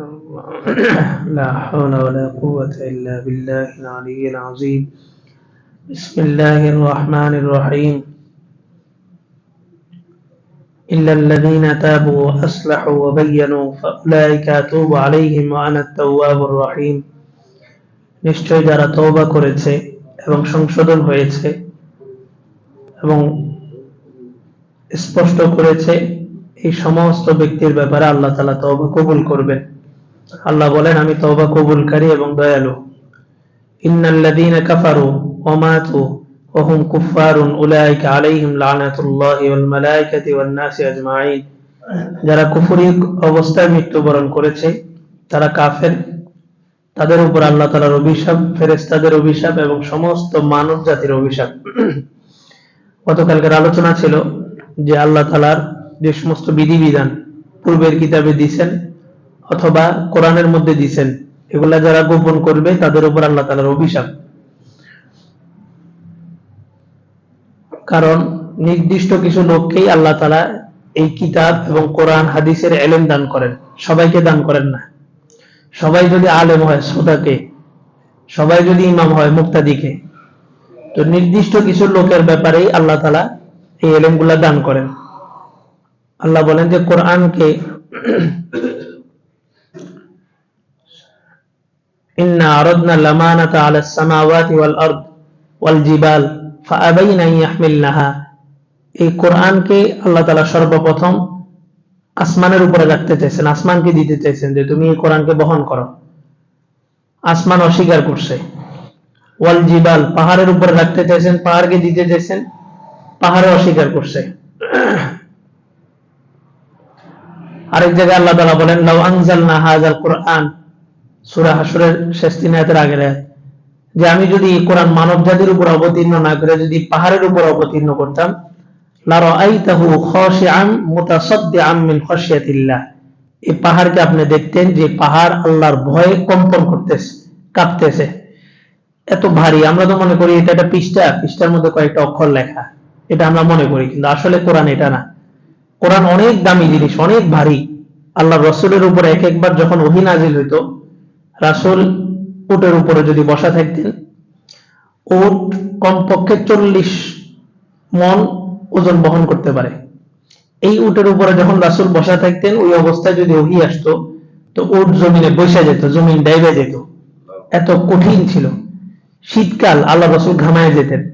لا حول ولا قوة إلا بالله العلي العظيم بسم الله الرحمن الرحيم إلا الذين تابوا وأصلحوا وبينوا فأولئك أتوب عليهم وأنا التواب الرحيم নিশ্চয় যারা তওবা করেছে এবং সংশোধন হয়েছে এবং স্পষ্ট করেছে এই সমস্ত ব্যক্তির ব্যাপারে আল্লাহ তালা তওবা কবুল করবেন আল্লাহ বলেন, আমি তওবা কবুলকারী এবং দয়ালু। ইন্নাল্লাযীনা কাফারু ওয়া মাতু ওয়া হুম কুফফারুন উলাইকা আলাইহিম লানাতুল্লাহি ওয়াল মালায়েকাতি ওয়ান নাসি আজমাইন। যারা কুফরি অবস্থায় মৃত্যুবরণ করেছে, তারা কাফের। তাদের উপর আল্লাহ তাআলার অভিশাপ, ফেরেশতাদের অভিশাপ এবং সমস্ত মানব জাতির অভিশাপ। গতকালকের আলোচনা ছিল যে আল্লাহ তালার যে সমস্ত বিধিবিধান পূর্বের কিতাবে দিছেন অথবা কোরআনের মধ্যে দিছেন এগুলা যারা গোপন করবে, তাদের উপর আল্লাহ তালার অভিশাপ। কারণ নির্দিষ্ট কিছু লোককেই আল্লাহ তালা এই কিতাব এবং কোরআন, হাদিসের এলেম দান করেন। সবাইকে দান করেন না। সবাই যদি আলেম হয়, শ্রোতাকে, সবাই যদি ইমাম হয়, মুক্তাদিকে, তো নির্দিষ্ট কিছু লোকের ব্যাপারেই আল্লাহ তালা এই এলেমগুলা দান করেন। আল্লাহ বলেন যে, কোরআনকে লামানাতা আলা সামাওয়াতি ওয়াল আরদ ওয়াল জিবাল ফাআবাইনা আন ইয়াহমিলনাহা এই কোরআনকে আল্লাহ তাআলা সর্বপ্রথম আসমানের উপরে রাখতে চাইছেন, আসমানকে দিতে চাইছেন যে তুমি এই কোরআনকে বহন করো। আসমান অস্বীকার করছে। ওয়াল জিবাল, পাহাড়ের উপরে রাখতে চাইছেন, পাহাড়কে দিতে চাইছেন, পাহাড়ে অস্বীকার করছে। আরেক জায়গায় আল্লাহ তালা বলেন, লাউ আনজালনা হাযাল কুরআন সূরা হাসরের শেষ তিন আয়াতের আগের, যে আমি যদি কোরআন মানব জাতির উপর অবতীর্ণ না করে যদি পাহাড়ের উপর অবতীর্ণ করতাম এই পাহাড়কে আপনি দেখতেন যে পাহাড় আল্লাহর ভয়ে কম্পন করতেছে, কাঁপতেছে। এত ভারী, আমরা তো মনে করি এটা একটা পৃষ্ঠা, পৃষ্ঠার মধ্যে কয়েকটা অক্ষর লেখা। এটা আমরা মনে করি, কিন্তু আসলে কোরআন এটা না। কোরআন অনেক দামি জিনিস, অনেক ভারী। আল্লাহ রসুলের উপরে এক একবার যখন অভিনাজিল হইতো রাসুল উটের উপরে যদি বসা থাকতেন, উট কমপক্ষে চল্লিশ মন ওজন বহন করতে পারে। এই উটের উপরে যখন রাসুল বসা থাকতেন, ওই অবস্থায় যদি ওহি আসতো, তো উট জমিনে বসে যেত, জমিন ডাইবে যেত। এত কঠিন ছিল। শীতকাল, আল্লাহ রসুল ঘামায় যেতেন।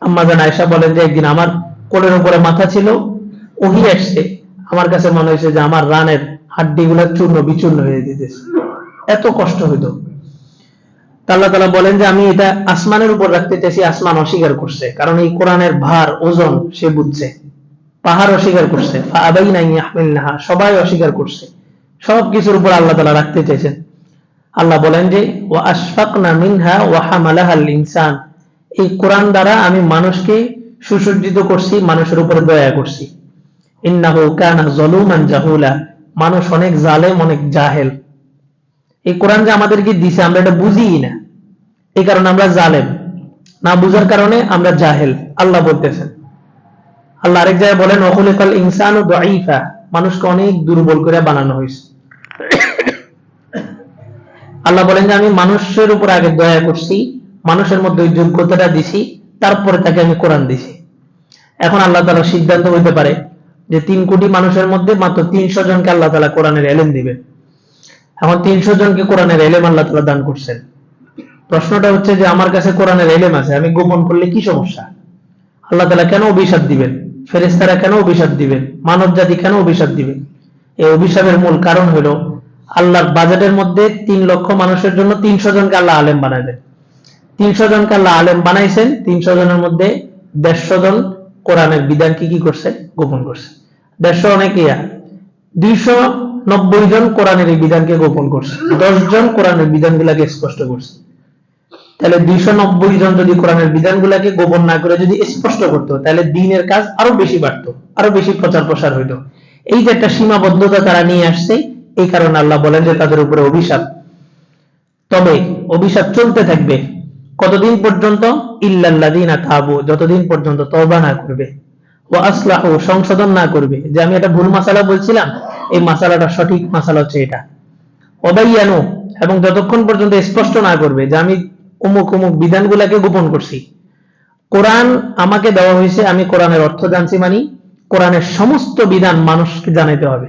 আম্মা জান আয়সা বলেন যে, একদিন আমার কোলের উপরে মাথা ছিল, ওহি আসছে। আমার কাছে মনে হয়েছে যে, আমার রানের হাড্ডি গুলা চূর্ণ বিচূর্ণ হয়ে যেতেছে। এত কষ্ট হইতো আল্লাহ তালা বলেন যে আমি এটা আসমানের উপর রাখতে চাইছি, আসমান অস্বীকার করছে। কারণ এই কোরআনের ভার, ওজন, সে বুঝছে। পাহাড় অস্বীকার করছে। সবাই অস্বীকার করছে। সব কিছুর উপর আল্লাহ তালা রাখতে চাইছেন। আল্লাহ বলেন যে ও আশফাকনা মিনহা ওয়া হামালাহাল ইনসান। এই কোরআন দ্বারা আমি মানুষকে সুসজ্জিত করছি, মানুষের উপর দয়া করছি। ইন্নাহু কানা জলুমান জাহুলা, মানুষ অনেক জালেম, অনেক জাহেল। এই কোরআন যে আমাদেরকে দিছে, আমরা এটা বুঝিই না। এই কারণে আমরা জালেম। না বুঝার কারণে আমরা জাহেল। আল্লাহ বলতেছেন। আল্লাহ আরেক জায়গায় বলেন অকুলিকাল ইনসান ও দাইফা মানুষকে অনেক দুর্বল করে বানানো হয়েছে। আল্লাহ বলেন যে, আমি মানুষের উপর আগে দয়া করছি, মানুষের মধ্যে ওই যোগ্যতাটা দিছি, তারপরে তাকে আমি কোরআন দিছি। এখন আল্লাহ তালা সিদ্ধান্ত হইতে পারে যে, তিন কোটি মানুষের মধ্যে মাত্র তিনশো জনকে আল্লাহ তালা কোরআনের এলেন দিবে এখন তিনশো জনকে কোরআনের এলেম আল্লাহ তালা দান করছেন। প্রশ্নটা হচ্ছে যে, আমার কাছে কোরআনের এলেম আছে, আমি গোপন করলে কি সমস্যা? আল্লাহ তালা কেন অভিশাপ দিবেন? ফেরেস্তারা কেন অভিশাপ দিবেন? মানব জাতি কেন অভিশাপ দিবেন এই অভিশাপের মূল কারণ হলো, আল্লাহর বাজেটের মধ্যে তিন লক্ষ মানুষের জন্য তিনশো জনকে আল্লাহ আলেম বানাবেন তিনশো জনকে আল্লাহ আলেম বানাইছেন, তিনশো জনের মধ্যে দেড়শো জন কোরআনের বিধান কি কি করছে? গোপন করছে। দেড়শো অনেক ইয়া। দুইশো নব্বই জন কোরআনের এই বিধানকে গোপন করছে, দশ জন কোরআনের বিধানগুলাকে স্পষ্ট করছে। তাহলে দুইশো নব্বই জন যদি কোরআনের বিধানগুলাকে গোপন না করে যদি স্পষ্ট করতো, তাহলে দিনের কাজ আরও বেশি বাড়তো, আরও বেশি প্রচার প্রসার হইতো। এই যে একটা সীমাবদ্ধতা তারা নিয়ে আসছে, এই কারণে আল্লাহ বলেন যে তাদের উপরে অভিশাপ। তবে অভিশাপ চলতে থাকবে কতদিন পর্যন্ত? ইল্লাল্লাযিনা তাবু, যতদিন পর্যন্ত তওবা না করবে ও আসলাহু, সংশোধন না করবে। যে আমি একটা ভুল মাসালা বলছিলাম এই মাসালাটা সঠিক মাসালা হচ্ছে এটা। অবাইয়ানো এবং যতক্ষণ পর্যন্ত স্পষ্ট না করবে যে আমি অমুক অমুক বিধানগুলাকে গোপন করছি। কোরআন আমাকে দেওয়া হয়েছে আমি কোরআনের অর্থ জানছি মানি কোরআনের সমস্ত বিধান মানুষকে জানাইতে হবে।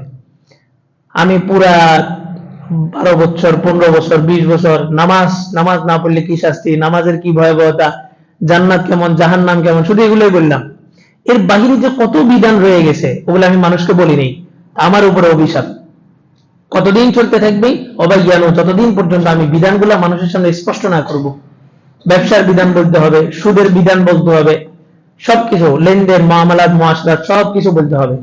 আমি পুরা বারো বছর পনেরো বছর বিশ বছর নামাজ নামাজ না পড়লে কি শাস্তি নামাজের কি ভয়াবহতা জান্নাত কেমন জাহান্নাম কেমন শুধু এগুলোই বললাম। এর বাহিরে যে কত বিধান রয়ে গেছে ওগুলো আমি মানুষকে বলি নেই। আমার উপরে অভিশাপ। কতদিন চলতে থাকবে? অবাইয়ানো যতদিন পর্যন্ত আমি বিধানগুলো মানুষের সামনে স্পষ্ট না করব, ব্যবসার বিধান বলতে হবে, সুদের বিধান বলতে হবে, সবকিছু, লেনদেন, মামলাত মহাসরাত সবকিছু বলতে হবে।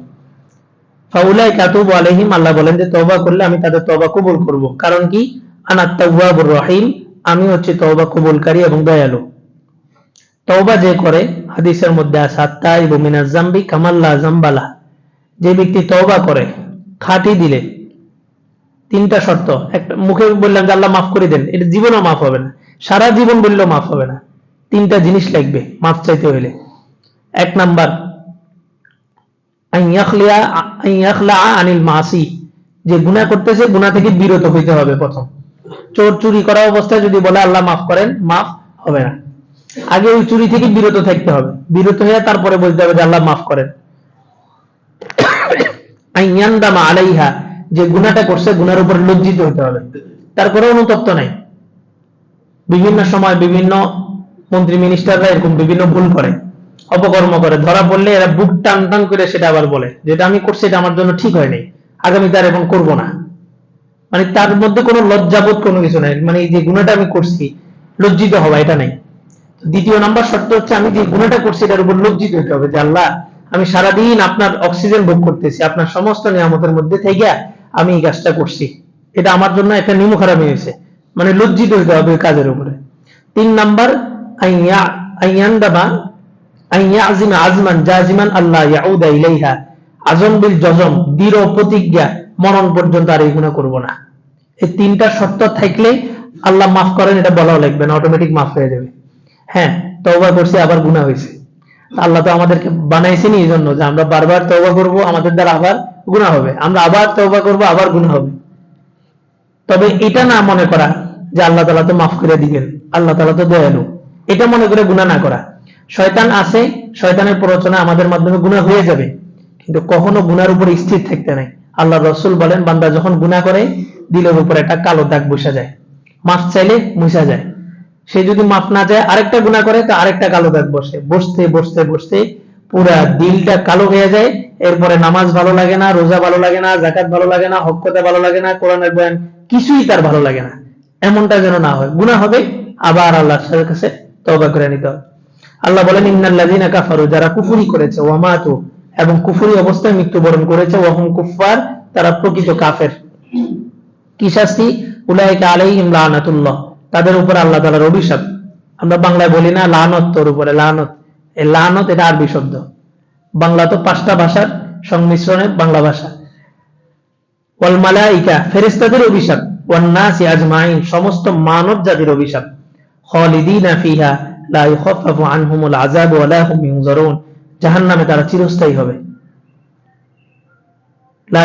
ফাউলাই কাতুব আলাইহিম, আল্লাহ বলেন যে তওবা করলে আমি তাদের তবা কবুল করব। কারণ কি? আনাত তাওয়াবুর রহিম, আমি হচ্ছে তওবা কবুলকারী এবং দয়ালু। তওবা যে করে, হাদিসের মধ্যে আছে, আত্তাইবু মিনাজ জামবি কামাল্লা জামবালা। যে ব্যক্তি তওবা করে, খাঁটি দিলে, তিনটা শর্ত। একটা, মুখে বললাম যে আল্লাহ মাফ করে দেন, এটা জীবনও মাফ হবে না। সারা জীবন বললেও মাফ হবে না। তিনটা জিনিস লাগবে মাফ চাইতে হইলে। এক নাম্বার আনিল মাসি। যে গুনাহ করতেছে, গুনাহ থেকে বিরত হইতে হবে প্রথম। চোর চুরি করা অবস্থায় যদি বলে আল্লাহ মাফ করেন, মাফ হবে না। আগে ওই চুরি থেকে বিরত থাকতে হবে। বিরত হয়ে তারপরে বলতে হবে যে আল্লাহ মাফ করেন। আলাইহা, যে গুনাহটা করছে গুনার উপর লজ্জিত হতে হবে। তার কোনো অনুতপ্ত নাই। বিভিন্ন সময় বিভিন্ন মন্ত্রী মিনিস্টাররা এরকম বিভিন্ন ভুল করে, অপকর্ম করে, ধরা পড়লে এরা বুক টান টান করে সেটা আবার বলে, যেটা আমি করছি এটা আমার জন্য ঠিক হয় নাই আগামী তার এবং করব না। মানে তার মধ্যে কোনো লজ্জাবোধ কোনো কিছু নাই। মানে এই যে গুণাটা আমি করছি, লজ্জিত হওয়া এটা নাই। দ্বিতীয় নাম্বার শর্ত হচ্ছে আমি যে গুণাটা করছি এটার উপর লজ্জিত হতে হবে যে আল্লাহ আমি সারাদিন আপনার অক্সিজেন ভোগ করতেছি, আপনার সমস্ত নিয়ামতের মধ্যে থেকে আমি এই কাজটা করছি। এটা আমার জন্য একটা নিমু খারাপ হয়েছে মানে লজ্জিত হতে হবে কাজের উপরে। তিন নাম্বার আল্লাহ মরণ পর্যন্ত আর এই গুণা করব না। এই তিনটা শর্ত থাকলে আল্লাহ মাফ করেন, এটা বলাও লাগবে না অটোমেটিক মাফ হয়ে যাবে। হ্যাঁ তওবা করছি, আবার গুনাহ হয়েছে। আল্লাহ তো আমাদেরকে বানাইছেন এই জন্য যে আমরা বারবার তওবা করব, আমাদের দ্বারা আবার গুনাহ হবে। আমরা আবার তওবা করব, আবার গুনাহ হবে। তবে এটা না মনে করা যে আল্লাহ তালা তো মাফ করে দিবেন, আল্লাহ তালা তো দয়ালু। এটা মনে করে গুনাহ না করা। শয়তান আছে, শয়তানের প্ররোচনা আমাদের মাধ্যমে গুনাহ হয়ে যাবে। কিন্তু কখনো গুনার উপর স্থির থাকতে নাই। আল্লাহ রসুল বলেন, বান্দা যখন গুনাহ করে, দিলের উপর একটা কালো দাগ বসা যায়। মাফ চাইলে মুছা যায়। সে যদি মাফ না যায় আরেকটা গুনাহ করে, তো আরেকটা কালো দাগ বসে। বসতে বসতে বসতে পুরা দিলটা কালো হয়ে যায়। এরপরে নামাজ ভালো লাগে না, রোজা ভালো লাগে না জাকাত ভালো লাগে না হকতে ভালো লাগে না, কোরআনের বয়ান কিছুই তার ভালো লাগে না। এমনটা যেন না হয়। গুনাহ হবে, আবার আল্লাহর কাছে তওবা করে নিতে হবে। আল্লাহ বলেন ইন্নাল্লাযীনা কাফারু যারা কুফরি করেছে ওয়ামাতু এবং কুফরি অবস্থায় মৃত্যুবরণ করেছে ওয়াহুম কুফফার, তারা প্রকৃত কাফের। কি শাস্তি? উলাইকা আলাইহিম লানাতুল্লাহ। তাদের উপর আল্লাহ তাআলার অভিশাপ। আমরা বাংলায় বলি না লানত তোর উপরে, লানত। এই লানত এটা আরবি শব্দ। বাংলা তো পাঁচটা ভাষার সংমিশ্রণে বাংলা ভাষা। ওয়াল অভিশাপ। ওয়ান নাসি আজমাইন, সমস্ত মানব জাতির অভিশাপ। খালিদিনা ফিহা, লা আনহুমুল আযাব ওয়া লা হুম ইউনজারুন। জাহান্নামে তারা চিরস্থায়ী হবে। লা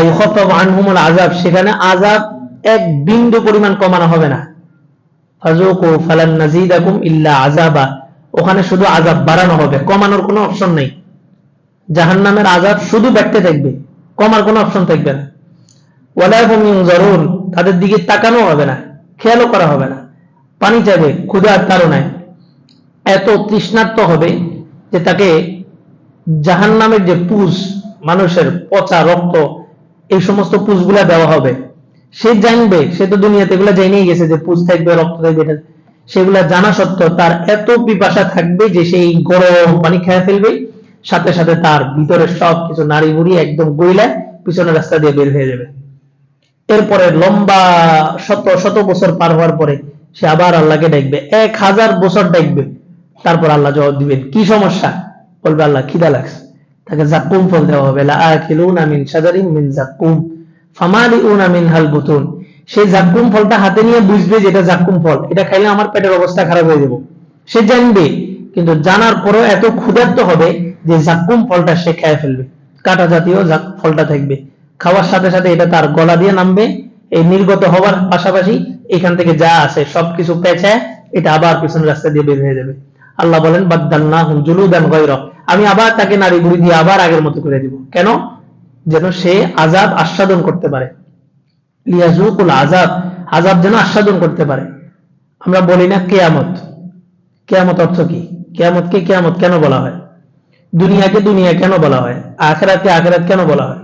আনহুমুল আযাব, সেখানে আযাব এক বিন্দু পরিমাণ কমানো হবে না। ফাজুকু ফালান নাজিদাকুম ইল্লা আযাবা। ওখানে শুধু আযাব বাড়ানো হবে, কমানোর কোনো অপশন নেই। জাহান্নামের আযাব শুধু বাড়তে থাকবে, কমার কোনো অপশন থাকবে না। ওয়ালা হুম তাদের দিকে তাকানো হবে না, খেয়ালও করা হবে না। পানি চাইবে ক্ষুধার তাড়নায় এত তৃষ্ণার্ত হবে যে তাকে জাহান নামের যে পুষ, মানুষের পচা রক্ত, এই সমস্ত পুষগুলা দেওয়া হবে। সে জানবে, সে তো দুনিয়াতে এগুলা জেনেই গেছে যে পুষ থাকবে, রক্ত থাকবে, এটা সেগুলা জানা সত্ত্বেও তার এত পিপাসা থাকবে যে সেই গরম পানি খেয়ে ফেলবে, সাথে সাথে তার ভিতরে সব কিছু নারী বুড়ি একদম গইলা পিছনের রাস্তা দিয়ে বের হয়ে যাবে। এরপরে লম্বা শত শত বছর পার হওয়ার পরে সে আবার আল্লাহকে ডাকবে, এক হাজার বছর ডাকবে। তারপর আল্লাহ জবাব দিবেন, কি সমস্যা? বলবে, আল্লাহ খিদা লাগছে। তাকে জাক্কুম ফল দেওয়া হবে, লা আকিলুনা মিন শাজারিন মিন জাক্কুম ফামালিউনা মিনহাল বুতুন। সেই জাক্কুম ফলটা হাতে নিয়ে বুঝবে যে এটা জাক্কুম ফল। এটা খাইলে আমার পেটের অবস্থা খারাপ হয়ে যাবে। সে জানবে, কিন্তু জানার পরও এত ক্ষুধার্ত হবে যে জাক্কুম ফলটা সে খেয়ে ফেলবে। কাটা জাতীয় ফলটা থাকবে। খাওয়ার সাথে সাথে এটা তার গলা দিয়ে নামবে। এই নির্গত হওয়ার পাশাপাশি এখান থেকে যা আছে সবকিছু পেঁচায় এটা আবার পিছনের রাস্তা দিয়ে বের হয়ে যাবে। আল্লাহ বলেন বাদ্দাল্লা হুম জুলুদান গৈর আমি আবার তাকে নারী গুড়ি দিয়ে আবার আগের মতো করে দিব। কেন? যেন সে আজাব আস্বাদন করতে পারে। লিয়াজুকুল আজাব আজাব যেন আস্বাদন করতে পারে। আমরা বলি না কেয়ামত। কেয়ামত অর্থ কি? কেয়ামতকে কেয়ামত কেন বলা হয়? দুনিয়াকে দুনিয়া কেন বলা হয়? আখেরাতকে আখেরাত কেন বলা হয়?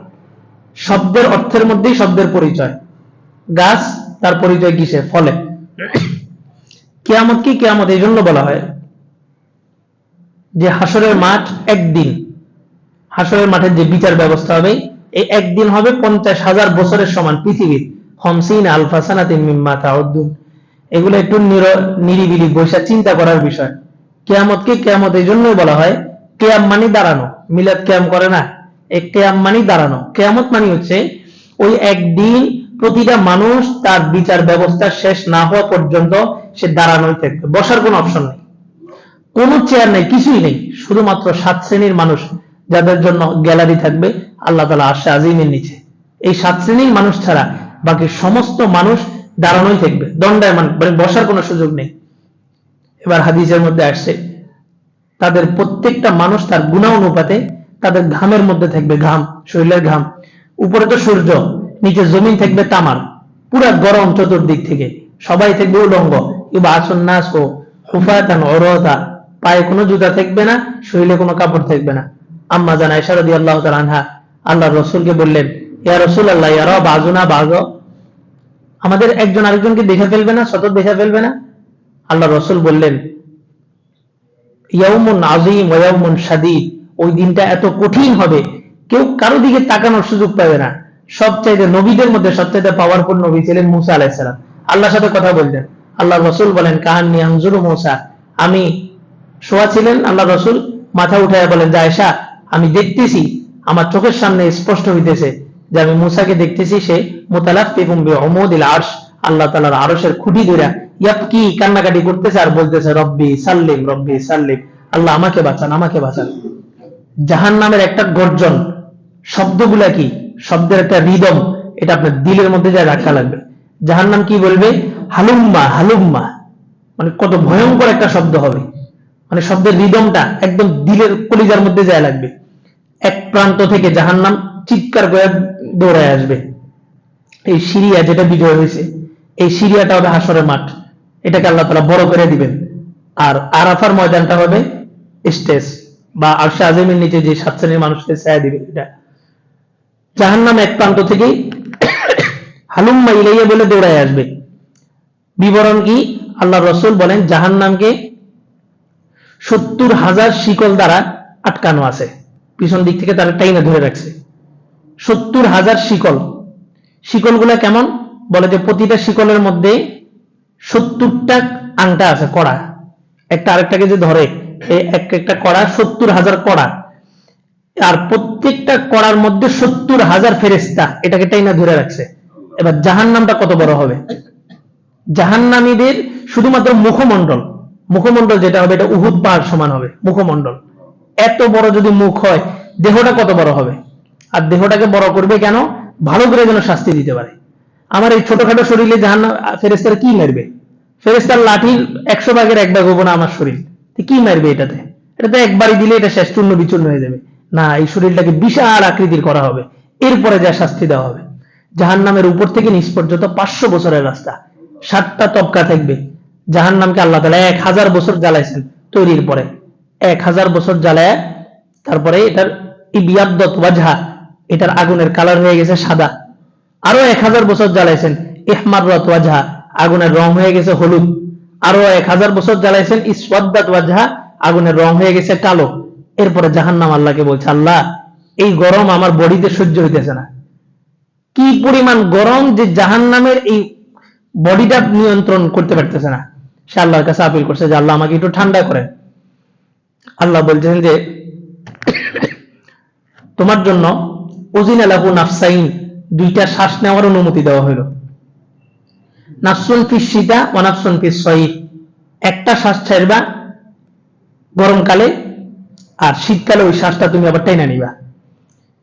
শব্দের অর্থের মধ্যেই শব্দের পরিচয়। গাছ, তার পরিচয় কিসে? ফলে। কেয়ামত কি কেয়ামত? এই জন্য বলা হয় যে হাসরের মাঠ একদিন। হাসরের মাঠের যে বিচার ব্যবস্থা হবে এই একদিন হবে পঞ্চাশ হাজার বছরের সমান পৃথিবীর। হমসিন আলফাসানাতিন মিম্মা তাউদ্দুন। এগুলো একটু নিরিবিলি বৈশা চিন্তা করার বিষয়। কেয়ামতকে কেয়ামত এই জন্যই বলা হয়, কেয়াম মানে দাঁড়ানো। মিলাদ কেয়াম করে না। এই কেয়াম মানে দাঁড়ানো। কেয়ামত মানে হচ্ছে, ওই একদিন প্রতিটা মানুষ তার বিচার ব্যবস্থা শেষ না হওয়া পর্যন্ত সে দাঁড়ানোই থাকবে। বসার কোনো অপশন নেই। কোন চেয়ার নেই, কিছুই নেই। শুধুমাত্র সাত শ্রেণির মানুষ যাদের জন্য গ্যালারি থাকবে, আল্লাহ তালা আশা আজিমের নিচে। এই সাত শ্রেণির মানুষ ছাড়া বাকি সমস্ত মানুষ দাঁড়ানোই থাকবে। দণ্ডায়মান মানে বসার কোনো সুযোগ নেই। এবার হাদিসের মধ্যে আসছে, তাদের প্রত্যেকটা মানুষ তার গুণা অনুপাতে তাদের ঘামের মধ্যে থাকবে, ঘাম, শরীরের ঘাম। উপরে তো সূর্য, নিচে জমিন থাকবে তামার। পুরা গরম চতুর্দিক থেকে। সবাই থাকবে উলঙ্গ। ইবা আসন নাস ও হুফাতান অরতা পায়ে কোনো জুতা থাকবে না, শরীরে কোনো কাপড় থাকবে না। আম্মা জানা ইশারদি আল্লাহ আনহা আল্লাহ রসুলকে বললেন, ইয়া রসুল আল্লাহ ইয়ারা বাজুনা বাজ। আমাদের একজন আরেকজনকে দেখে ফেলবে না, সতত দেখে ফেলবে না? আল্লাহ রসুল বললেন, ইয়াউমুন আজিম ওয়াউমুন শাদীদ, ওই দিনটা এত কঠিন হবে, কেউ কারও দিকে তাকানোর সুযোগ পাবে না। সবচাইতে নবীদের মধ্যে সবচাইতে পাওয়ারফুল নবী ছিলেন মুসা আলাইসালাম আল্লাহর সাথে কথা বলতেন আল্লাহ রসুল বলেন, কাহান্নি আনজুরু মুসা? আমি শোয়া ছিলেন আল্লাহ রসুল মাথা উঠায় বলেন জায়সা আমি দেখতেছি, আমার চোখের সামনে স্পষ্ট হইতেছে যে আমি মুসাকে দেখতেছি, সে মোতালাফ এবং অমদিল আর্শ, আল্লাহ তালার আরশের খুঁটি ধরা ইয়াবকি কান্নাকাটি করতেছে আর বলতেছে, রব্বি সাল্লিম রব্বি সাল্লিম, আল্লাহ আমাকে বাঁচান আমাকে বাঁচান। জাহান নামের একটা গর্জন, শব্দগুলা কি? শব্দের একটা রিদম এটা আপনার দিলের মধ্যে যা রাখা লাগবে। জাহান নাম কি বলবে? হালুম্মা হালুম্মা মানে কত ভয়ঙ্কর একটা শব্দ হবে। মানে শব্দের রিদমটা একদম দিলের কলিজার মধ্যে যায় লাগবে। এক প্রান্ত থেকে জাহান নাম চিৎকার করে দৌড়ায় আসবে। এই সিরিয়া যেটা বিজয় হয়েছে, এই সিরিয়াটা হবে হাসরের মাঠ। এটাকে আল্লাহ তালা বড় করে দিবেন। আর আরাফার ময়দানটা হবে স্টেজ বা আরশে আজমের নিচে যে সাত শ্রেণির মানুষকে ছায়া দিবে এটা। জাহান নাম এক প্রান্ত থেকেই হালুম্মা ইলাইয়া বলে দৌড়ায় আসবে। বিবরণ কি? আল্লাহ রসুল বলেন জাহান নামকে সত্তর হাজার শিকল দ্বারা আটকানো আছে। পিছন দিক থেকে তারা টাইনা ধরে রাখছে। সত্তর হাজার শিকল। শিকলগুলা কেমন? বলে যে প্রতিটা শিকলের মধ্যে সত্তরটা আংটা আছে, কড়া। একটা আরেকটাকে যে ধরে এক একটা কড়া সত্তর হাজার কড়া। আর প্রত্যেকটা কড়ার মধ্যে সত্তর হাজার ফেরেস্তা এটাকে টাইনা ধরে রাখছে। এবার জাহান নামটা কত বড় হবে? জাহান্নামীদের শুধুমাত্র মুখমণ্ডল। মুখমণ্ডল যেটা হবে, এটা উহুদ পাহাড় সমান হবে, মুখমণ্ডল। এত বড় যদি মুখ হয়, দেহটা কত বড় হবে? আর দেহটাকে বড় করবে কেন? ভালো করে যেন শাস্তি দিতে পারে। আমার এই ছোটখাটো শরীরে জাহান ফেরেস্তার কি মারবে? ফেরেস্তার লাঠির একশো ভাগের এক ভাগ হব না আমার শরীর। কি মারবে এটাতে? এটাতে একবারই দিলে এটা শেষ, চূর্ণ বিচূর্ণ হয়ে যাবে। না, এই শরীরটাকে বিশাল আকৃতির করা হবে। এরপরে যা শাস্তি দেওয়া হবে। জাহান নামের উপর থেকে নিচ পর্যন্ত পাঁচশো বছরের রাস্তা। সাতটা তবকা থাকবে। জাহান নামকে আল্লাহ তালা এক হাজার বছর জ্বালাইছেন তৈরির পরে। এক হাজার বছর জ্বালায় তারপরে এটার ইবিয়াদ্দত ওয়াজহা, এটার আগুনের কালার হয়ে গেছে সাদা। আরও এক হাজার বছর জ্বালাইছেন ইহমাররত ওয়াজহা, আগুনের রং হয়ে গেছে হলুদ। আরও এক হাজার বছর জ্বালাইছেন ইসওয়াদ্দাত ওয়াজহা, আগুনের রং হয়ে গেছে কালো। এরপরে জাহান্নাম আল্লাহকে বলছে, আল্লাহ, এই গরম আমার বডিতে সহ্য হইতেছে না। কি পরিমাণ গরম যে জাহান্নামের এই বডিটা নিয়ন্ত্রণ করতে পারতেছে না। সে আল্লাহর কাছে আপিল করছে যে আল্লাহ আমাকে একটু ঠান্ডা করেন আল্লাহ বলছেন যে, তোমার জন্য ওজিন আলাহু নাফসাইন দুইটা শ্বাস নেওয়ার অনুমতি দেওয়া হলো নাফসুন ফিস শীতা ও নাফসুন ফিস সঈদ একটা শ্বাস ছাড়বা গরমকালে আর শীতকালে ওই শ্বাসটা তুমি আবার টেনে নিবা।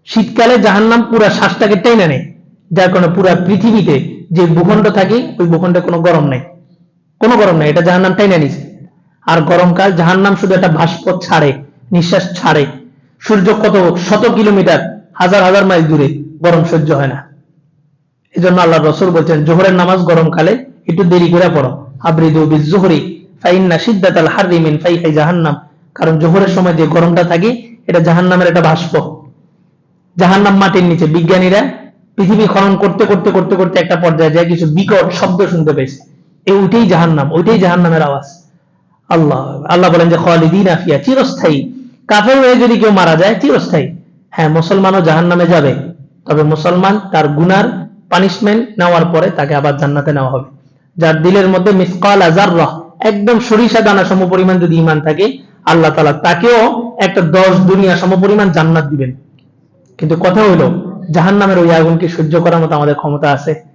শীতকালে জাহান্নাম পুরা শ্বাসটাকে টেনে নেয়, যার কারণে পুরা পৃথিবীতে যে ভূখণ্ড থাকে, ওই ভূখণ্ডে কোনো গরম নেই। কোনো গরম নেই, এটা জাহান্নাম টাইনে নিছে? আর গরমকাল জাহান্নাম শুধু একটা ভাস্প ছাড়ে, নিঃশ্বাস ছাড়ে। সূর্য কত শত কিলোমিটার, হাজার হাজার মাইল দূরে গরম সহ্য হয় না। এই জন্য আল্লাহ রসুল বলছেন, জোহরের নামাজ গরমকালে একটু দেরি করে পড়ো। আবরিদু বিজোহরি, ফাইন্না সিদ্দাত আল হারিমিন ফাই হাই জাহান্নাম। কারণ জোহরের সময় যে গরমটা থাকে, এটা জাহান্নামের একটা ভাস্প জাহান্নাম মাটির নিচে বিজ্ঞানীরা পৃথিবী খনন করতে করতে করতে করতে একটা পর্যায়ে যায়, কিছু বিকট শব্দ শুনতে পেয়েছে। ওইটাই জাহান্নাম, ওইটাই জাহান্নামের আওয়াজ। আল্লাহ আল্লাহ বলেন যে, খালিদিন আফিয়া চিরস্থায়ী। কাফের হয়ে যদি কেউ মারা যায়, চিরস্থায়ী। হ্যাঁ মুসলমানও জাহান্নামে যাবে। তবে মুসলমান তার গুনার পানিশমেন্ট নেওয়ার পরে তাকে আবার জান্নাতে নেওয়া হবে। যার দিলের মধ্যে মিসকাল আজার একদম সরিষা দানা সম পরিমাণ যদি ইমান থাকে, আল্লাহ তালা তাকেও একটা দশ দুনিয়া সম পরিমাণ জান্নাত দিবেন। কিন্তু কথা হইল জাহান নামের ওই আগুনকে সহ্য করার মতো আমাদের ক্ষমতা আছে।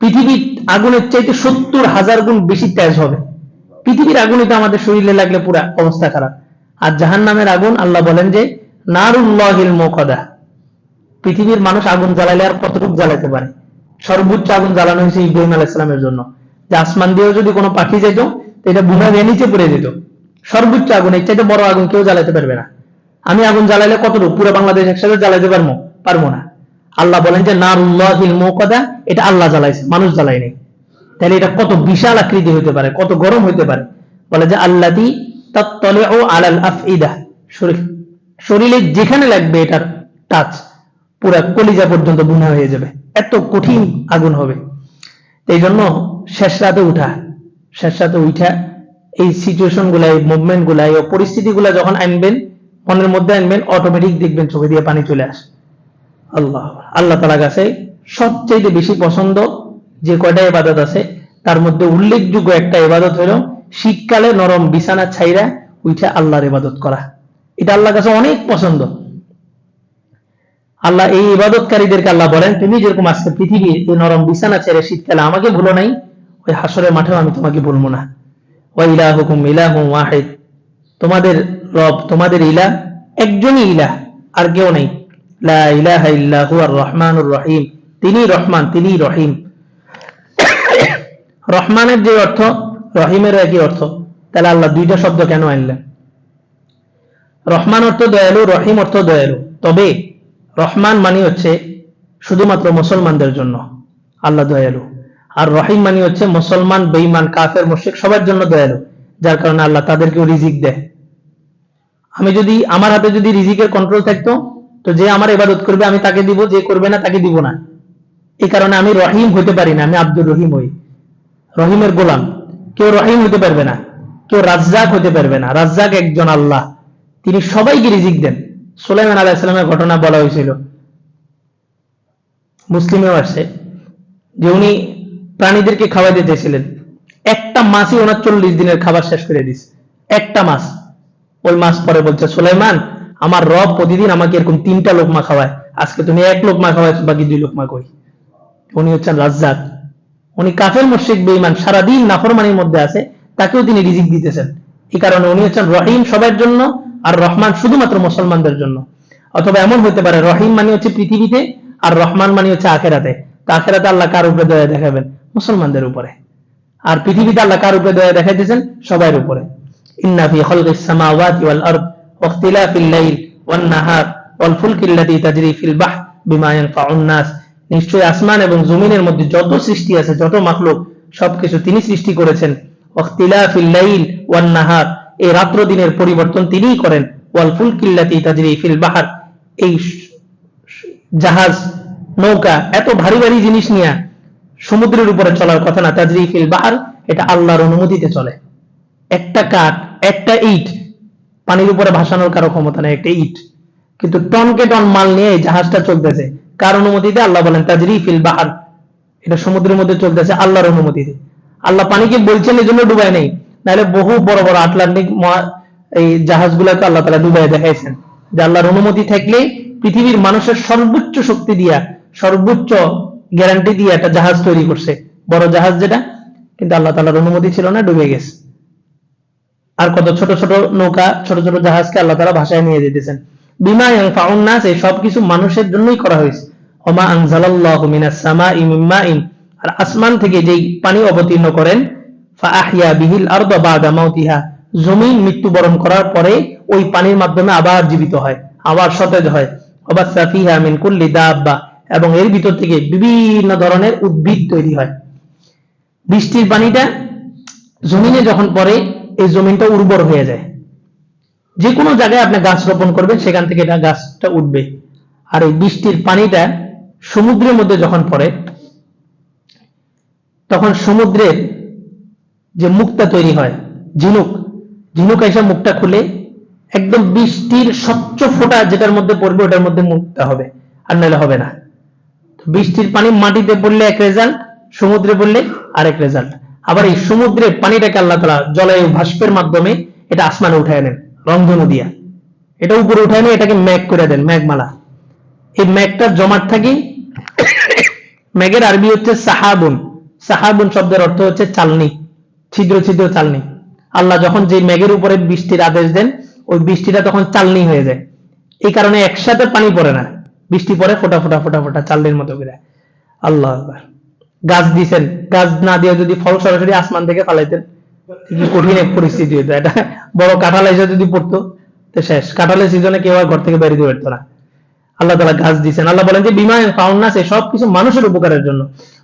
পৃথিবীর আগুনের চাইতে সত্তর হাজার গুণ বেশি তেজ হবে। পৃথিবীর আগুনই তো আমাদের শরীরে লাগলে পুরা অবস্থা খারাপ। আর জাহান নামের আগুন, আল্লাহ বলেন যে, নারুল্লাহিল মোকদা পৃথিবীর মানুষ আগুন জ্বালাইলে আর কতটুকু জ্বালাতে পারে? সর্বোচ্চ আগুন জ্বালানো হয়েছে ইব্রাহিম আলাইসালামের জন্য। যে আসমান দিয়েও যদি কোনো পাখি যেত এটা বুমা দিয়ে নিচে পড়ে যেত। সর্বোচ্চ আগুন, এর চাইতে বড় আগুন কেউ জ্বালাতে পারবে না। আমি আগুন জ্বালাইলে কতটুকু? পুরো বাংলাদেশ একসাথে জ্বালাইতে পারব পারব না। আল্লাহ বলেন যে, নারুল্লাহিল মোকদা এটা আল্লাহ জ্বালাইছে, মানুষ জ্বালায়নি। তাহলে এটা কত বিশাল আকৃতি হতে পারে, কত গরম হতে পারে। বলে যে আল্লাদি তাত্তলিউ আলাল আফইদা শরীর শরীরে যেখানে লাগবে এটার টাচ পুরা কলিজা পর্যন্ত বুনা হয়ে যাবে। এত কঠিন আগুন হবে। এই জন্য শেষ রাতে উঠা, শেষ রাতে উঠা, এই সিচুয়েশনগুলা এই মুভমেন্টগুলা এই পরিস্থিতি গুলা যখন আনবেন, মনের মধ্যে আনবেন অটোমেটিক দেখবেন, চোখে দিয়ে পানি চলে আসে। আল্লাহ। আল্লাহ তালা কাছে সবচেয়ে বেশি পছন্দ যে কয়টা ইবাদত আছে, তার মধ্যে উল্লেখযোগ্য একটা ইবাদত হলো শীতকালে নরম বিছানা ছাইরা উঠে আল্লাহর ইবাদত করা। এটা আল্লাহর কাছে অনেক পছন্দ। আল্লাহ এই ইবাদতকারীদেরকে আল্লাহ বলেন, তুমি যেরকম আজকে পৃথিবীর এই নরম বিছানা ছেড়ে শীতকালে আমাকে ভুলো নাই, ওই হাসরের মাঠেও আমি তোমাকে ভুলবো না। ওয়া ইলাহুকুম ইলাহুম ওয়াহিদ। তোমাদের রব, তোমাদের ইলা একজনই ইলা, আর কেউ নেই। রহিম। তিনি রহমান তিনি রহিম। রহমানের যে অর্থ রহিমের একই অর্থ। তাহলে আল্লাহ দুইটা শব্দ কেন আনলেন? রহমান অর্থ দয়ালু, রহিম অর্থ দয়ালু। তবে রহমান মানে হচ্ছে শুধুমাত্র মুসলমানদের জন্য আল্লাহ দয়ালু। আর রহিম মানে হচ্ছে মুসলমান, বেঈমান, কাফের, মুশরিক সবার জন্য দয়ালু, যার কারণে আল্লাহ তাদেরকেও রিজিক দেয়। আমি যদি, আমার হাতে যদি রিজিকের কন্ট্রোল থাকতো তো যে আমার ইবাদত করবে, আমি তাকে দিব, যে করবে না তাকে দিব না। এই কারণে আমি রহিম হতে পারি না, আমি আব্দুর রহিম হই। রহিমের গোলাম। কেউ রহিম হতে পারবে না, কেউ রাজ্জাক হতে পারবে না। রাজ্জাক একজন আল্লাহ। তিনি সবাইকে রিজিক দেন। সুলাইমান আলাহিসামের ঘটনা বলা হয়েছিল। মুসলিমেও আসছে, যে উনি প্রাণীদেরকে খাওয়া দিতেছিলেন একটা মাছই ওনার চল্লিশ দিনের খাবার শেষ করে দিস একটা মাছ। ওই মাছ পরে বলছে, সুলাইমান আমার রব প্রতিদিন আমাকে এরকম তিনটা লোকমা খাওয়ায়। আজকে তুমি এক লোকমা খাওয়ায়, বাকি দুই লোকমা কই? উনি হচ্ছেন রাজ্জাক। উনি কাফের মুশরিক, বেঈমান, সারাদিন নাফরমানির মধ্যে আছে, তাকেও তিনি রিজিক দিতেছেন। এই কারণে উনি হচ্ছেন রহিম সবার জন্য আর রহমান শুধুমাত্র মুসলমানদের জন্য। অথবা এমন হতে পারে, রহিম মানে হচ্ছে পৃথিবীতে আর রহমান মানে হচ্ছে আখেরাতে। তো আখেরাতে আল্লাহ কার উপরে দয়া দেখাবেন? মুসলমানদের উপরে। আর পৃথিবীতে আল্লাহ কার উপরে দয়া দেখাইতেছেন? সবার উপরে। ইন্নাফি ফি খালকিস সামাওয়াতি ওয়াল আরদ। নাহার ওয়াল ফুলকি আল্লাতী তাজরি ফিল বাহর বিমা ইয়ানফাউন নিশ্চয়ই আসমান এবং জমিনের মধ্যে যত সৃষ্টি আছে, যত সবকিছু তিনি সৃষ্টি করেছেন। ওয়ান নাহার এই রাত্র দিনের পরিবর্তন তিনিই করেন। এই জাহাজ, নৌকা, এত ভারী ভারী জিনিস নিয়ে সমুদ্রের উপরে চলার কথা না। তাজরি ফিল বাহার, এটা আল্লাহর অনুমতিতে চলে। একটা কাঠ, একটা ইট পানির উপরে ভাসানোর কারও ক্ষমতা নেই, একটা ইট। কিন্তু টনকে টন মাল নিয়ে এই জাহাজটা চলতেছে। কার অনুমতিতে? আল্লাহ বলেন, তাজরি ফিল বাহার। এটা সমুদ্রের মধ্যে চলতেছে, আল্লাহর অনুমতিতে। আল্লাহ পানিকে বলছেন, এই জন্য ডুবাই নেই। নাহলে বহু বড় বড় আটলান্টিক এই জাহাজগুলোকে আল্লাহ তালা ডুবাই দেখাইছেন। যে আল্লাহর অনুমতি থাকলে পৃথিবীর মানুষের সর্বোচ্চ শক্তি দিয়া, সর্বোচ্চ গ্যারান্টি দিয়ে একটা জাহাজ তৈরি করছে। বড় জাহাজ যেটা, কিন্তু আল্লাহ তালার অনুমতি ছিল না, ডুবে গেছে। আর কত ছোট ছোট নৌকা, ছোট ছোট জাহাজকে আল্লাহ তালা ভাষায় নিয়ে যেতেছেন বিমা ফাউন নাস, এই সবকিছু মানুষের জন্যই করা হয়েছে। ওমা আনজালাল্লাহু মিনাস সামাই মিন মাইন। আর আসমান থেকে যেই পানি অবতীর্ণ করেন, ফাআহইয়া বিহিল আরদা বাদা মাউতিহা। জমিন মৃত্যুবরণ করার পরে ওই পানির মাধ্যমে আবার জীবিত হয়, আবার সতেজ হয়। ওয়াবাসসা ফিহা মিন কুল্লি দাব্বা। এবং এর ভিতর থেকে বিভিন্ন ধরনের উদ্ভিদ তৈরি হয়। বৃষ্টির পানিটা জমিনে যখন পড়ে এই জমিনটা উর্বর হয়ে যায়। যে কোনো জায়গায় আপনি গাছ রোপণ করবেন, সেখান থেকে এটা গাছটা উঠবে। আর এই বৃষ্টির পানিটা সমুদ্রের মধ্যে যখন পড়ে, তখন সমুদ্রের যে মুখটা তৈরি হয়, ঝিনুক ঝিনুক এসে মুখটা খুলে একদম বৃষ্টির স্বচ্ছ ফোঁটা যেটার মধ্যে পড়বে, ওটার মধ্যে মুখটা হবে, আর নাহলে হবে না। বৃষ্টির পানি মাটিতে পড়লে এক রেজাল্ট সমুদ্রে পড়লে আরেক রেজাল্ট আবার এই সমুদ্রের পানিটাকে আল্লাহ তালা জলায়ু ভাস্পের মাধ্যমে এটা আসমানে উঠায় নেন, রংধনু দিয়া। এটা উপরে উঠায় নেন এটাকে ম্যাগ করে দেন ম্যাগমালা এই ম্যাগটা জমাট থাকি ম্যাগের আরবি হচ্ছে সাহাবুন। সাহাবুন শব্দের অর্থ হচ্ছে চালনি, ছিদ্র ছিদ্র চালনি। আল্লাহ যখন যে ম্যাগের উপরে বৃষ্টির আদেশ দেন, ওই বৃষ্টিটা তখন চালনি হয়ে যায়। এই কারণে একসাথে পানি পড়ে না, বৃষ্টি পড়ে ফোটা ফোটা ফোটা ফোটা চালনির মতো করে। আল্লাহ আকবার। গাছ দিছেন, গাছ না দিয়ে যদি ফল সরাসরি আসমান থেকে ফালাইতেন, কি কঠিন এক পরিস্থিতি হতো এটা বড় কাঁঠাল এসে যদি পড়তো, তো শেষ। কাঁঠালের সিজনে কেউ আর ঘর থেকে বেরিয়ে পারতো না। আল্লাহ তালা গাছ দিচ্ছেন আল্লাহ বলেন যে বিমা ফাউন্নাস সব কিছু মানুষের উপকারের জন্য।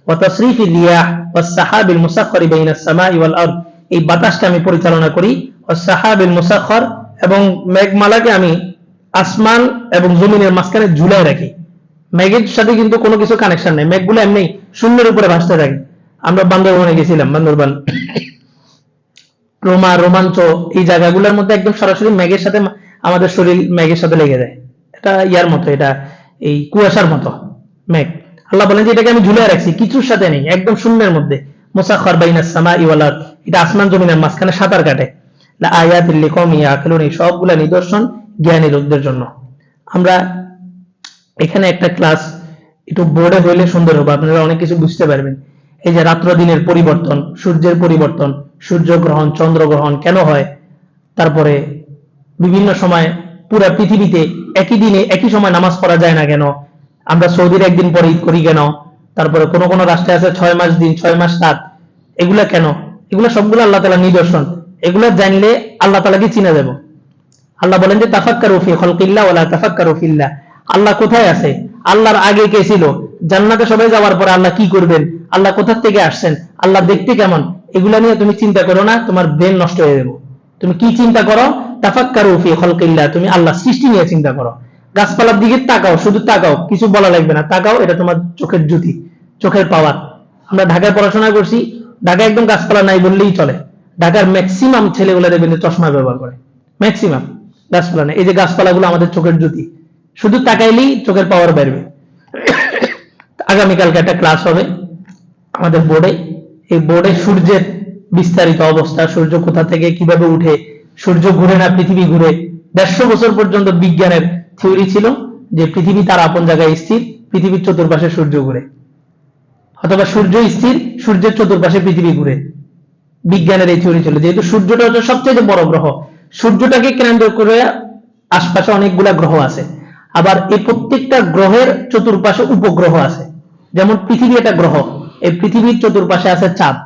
ওয়াতাসরিফি রিয়াহ ওয়াসসাহাবিল মুসাখখারি বাইনাস সামাই ওয়াল আরদ। এই বাতাসকে আমি পরিচালনা করি। ওয়াসসাহাবিল মুসাখখার এবং মেঘমালাকে আমি আসমান এবং জমিনের মাঝখানে ঝুলাই রাখি। মেঘের সাথে কিন্তু কোনো কিছু কানেকশন নেই। মেঘগুলো এমনি শূন্যের উপরে ভাসতে থাকে। আমরা বান্দরবনে গেছিলাম, বান্দরবান। রোমা, রোমাঞ্চ, এই জায়গাগুলোর মধ্যে একদম সরাসরি মেঘের সাথে আমাদের শরীর মেঘের সাথে লেগে যায়। এটা ইয়ার মতো, এটা এই কুয়াশার মতো মেঘ আল্লাহ বলেন যে এটাকে আমি ঝুলে রাখছি, কিছুর সাথে নেই, একদম শূন্যের মধ্যে। মুসাখর বাইনাস সামা ইওয়ালার এটা আসমান জমিনের মাঝখানে সাঁতার কাটে। লা আয়াতিল লিকাউম ইয়াকিলুন, এই সবগুলা নিদর্শন জ্ঞানী লোকদের জন্য। আমরা এখানে একটা ক্লাস একটু বোর্ডে হইলে সুন্দর হবে, আপনারা অনেক কিছু বুঝতে পারবেন। এই যে রাত্র দিনের পরিবর্তন, সূর্যের পরিবর্তন সূর্যগ্রহণ চন্দ্রগ্রহণ কেন হয়? তারপরে বিভিন্ন সময় পুরা পৃথিবীতে একই দিনে একই সময় নামাজ পড়া যায় না কেন? আমরা সৌদির একদিন পরে ঈদ করি কেন? তারপরে কোন কোন রাষ্ট্রে আছে ছয় মাস দিন, ছয় মাস রাত। এগুলা কেন? এগুলা সবগুলো আল্লাহ তালা নিদর্শন। এগুলা জানলে আল্লাহ তালাকে চিনে যাব আল্লাহ বলেন যে, তাফাক্কারু ফি খালকিল্লাহ ওলা তাফাক্কারু ফিল্লাহ। আল্লাহ কোথায় আছে? আল্লাহর আগে কে ছিল? জান্নাতে সবাই যাওয়ার পরে আল্লাহ কি করবেন? আল্লাহ কোথা থেকে আসছেন? আল্লাহ দেখতে কেমন? এগুলা নিয়ে তুমি চিন্তা করো না, তোমার ব্রেন নষ্ট হয়ে যাবে। তুমি কি চিন্তা করো? তাফাক্কারু ফি তুমি আল্লাহ সৃষ্টি নিয়ে চিন্তা করো। গাছপালার দিকে তাকাও, শুধু তাকাও, কিছু বলা লাগবে না। তাকাও, এটা তোমার চোখের জ্যোতি, চোখের পাওয়ার। আমরা ঢাকায় পড়াশোনা করছি, ঢাকায় একদম গাছপালা নাই বললেই চলে। ঢাকার ম্যাক্সিমাম ছেলেগুলো দেখবেন চশমা ব্যবহার করে। ম্যাক্সিমাম গাছপালা নেই। এই যে গাছপালাগুলো আমাদের চোখের জ্যোতি। শুধু তাকাইলেই চোখের পাওয়ার বেরবে আগামীকালকে একটা ক্লাস হবে আমাদের বোর্ডে এই বোর্ডে সূর্যের বিস্তারিত অবস্থা, সূর্য কোথা থেকে কীভাবে উঠে, সূর্য ঘুরে না পৃথিবী ঘুরে, দেড়শো বছর পর্যন্ত বিজ্ঞানের থিওরি ছিল যে পৃথিবী তার আপন জায়গায় স্থির, পৃথিবীর চতুর্পাশে সূর্য ঘুরে। অথবা সূর্য স্থির, সূর্যের চতুর্পাশে পৃথিবী ঘুরে। বিজ্ঞানের এই থিওরি ছিল। যেহেতু সূর্যটা হচ্ছে সবচেয়ে বড় গ্রহ, সূর্যটাকে কেন্দ্র করে আশপাশে অনেকগুলা গ্রহ আছে। আবার এই প্রত্যেকটা গ্রহের চতুর্পাশে উপগ্রহ আছে। যেমন পৃথিবী একটা গ্রহ, এই পৃথিবীর চতুর্পাশে আছে চাঁদ।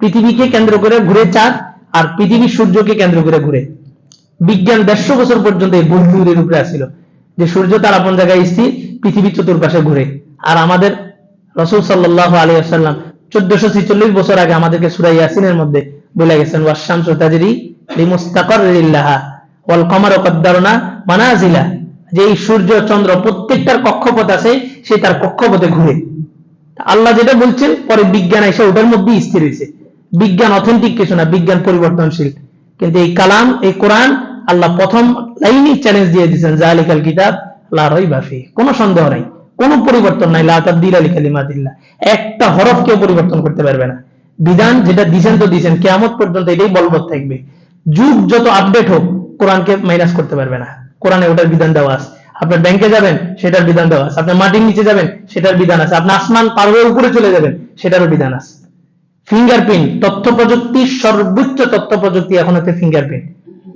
পৃথিবীকে কেন্দ্র করে ঘুরে চাঁদ আর পৃথিবী সূর্যকে কেন্দ্র করে ঘুরে। বিজ্ঞান দেড়শো বছর পর্যন্ত এই বুদ্ধির উপরে আসছিল যে সূর্য তার আপন জায়গায় স্থির, পৃথিবীর চতুর্পাশে ঘুরে। আর আমাদের রসুল সাল্লাহ আলী আসাল্লাম চোদ্দশো ছিচল্লিশ বছর আগে আমাদেরকে সুরাই ইয়াসিনের মধ্যে বলে গেছেন ওয়াশামসু তাজরি লিমুস্তাকরিল্লাহ ওয়াল কমার কদ্দারনা মানাজিলা। যে এই সূর্য, চন্দ্র প্রত্যেকটার কক্ষপথ আছে, সে তার কক্ষপথে ঘুরে। আল্লাহ যেটা বলছেন, পরে বিজ্ঞান এসে ওটার মধ্যেই স্থির হয়েছে। বিজ্ঞান অথেন্টিক কিছু না, বিজ্ঞান পরিবর্তনশীল। কিন্তু এই কালাম, এই কোরআন, আল্লাহ প্রথম লাইনই চ্যালেঞ্জ দিয়ে দিয়েছেন, জালিকাল কিতাব লা রাইবা ফি কোনো সন্দেহ নাই, কোনো পরিবর্তন নাই, লা তাবদিলা লিকালিমাতিল্লাহ একটা হরফ কেউ পরিবর্তন করতে পারবে না। বিধান যেটা দিছেন তো দিছেন, কিয়ামত পর্যন্ত এটাই বলবৎ থাকবে। যুগ যত আপডেট হোক, কোরআনকে মাইনাস করতে পারবে না। কোরআনে ওটার বিধান দেওয়া আছে। আপনার ব্যাংকে যাবেন, সেটার বিধান দেওয়া আছে। আপনার মাটির নিচে যাবেন, সেটার বিধান আছে। আপনি আসমান পার হয়ে উপরে চলে যাবেন, সেটারও বিধান আছে। ফিঙ্গারপ্রিন্ট তথ্য প্রযুক্তির সর্বোচ্চ তথ্য প্রযুক্তি এখন হচ্ছে ফিঙ্গারপ্রিন্ট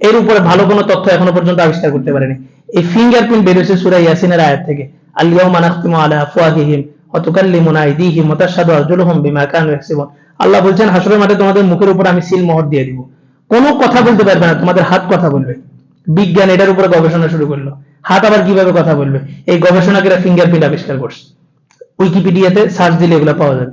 এর উপরে ভালো কোনো তথ্য এখনও পর্যন্ত আবিষ্কার করতে পারেনি। এই ফিঙ্গারপ্রিন্ট বেরোছে সুরা ইয়াসিনের আয়াত থেকে। আল-ইয়াউমা নাখতিমু আলা আফওয়াহিহিম ওয়া তুকাল্লিমুনা আইদিহিম তাশহাদু আরজুলুহুম বিমা কানু ইয়াকসিবুন। আল্লাহ বলছেন, হাসরের মাঠে তোমাদের মুখের উপর আমি সিল মোহর দিয়ে দিব। কোনো কথা বলতে পারবে না, তোমাদের হাত কথা বলবে। বিজ্ঞান এটার উপরে গবেষণা শুরু করল। হাত আবার কীভাবে কথা বলবে? এই গবেষণাকেরা ফিঙ্গারপ্রিন্ট আবিষ্কার করছে। উইকিপিডিয়াতে সার্চ দিলে এগুলো পাওয়া যাবে।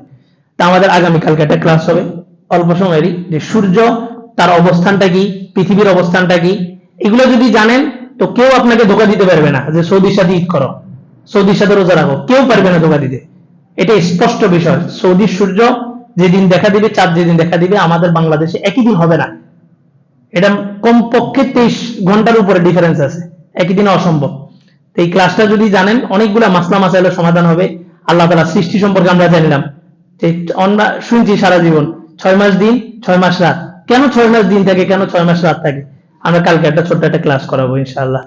তা আমাদের আগামীকালকে একটা ক্লাস হবে। অল্প সময়েরই। যে সূর্য, তার অবস্থানটা কি? পৃথিবীর অবস্থানটা কি? এগুলো যদি জানেন, তো কেউ আপনাকে ধোকা দিতে পারবে না যে সৌদির সাথে ঈদ করো। সৌদির সাথে রোজা রাখো। কেউ পারবে না ধোকা দিতে। এটা স্পষ্ট বিষয়। সৌদির সূর্য যেদিন দেখা দিবে, চাঁদ যেদিন দেখা দিবে, আমাদের বাংলাদেশে একই দিন হবে না। এটা কমপক্ষে তেইশ ঘণ্টার উপরে ডিফারেন্স আছে। একই দিনে অসম্ভব। এই ক্লাসটা যদি জানেন, অনেকগুলা মাসলা মাসাইলের সমাধান হবে। আল্লাহ তালা সৃষ্টি সম্পর্কে আমরা জানিলাম যে আমরা শুনছি সারা জীবন, ছয় মাস দিন, ছয় মাস রাত। কেন ছয় মাস দিন থাকে, কেন ছয় মাস রাত থাকে? আমরা কালকে একটা ছোট্ট একটা ক্লাস করাবো, ইনশাআল্লাহ।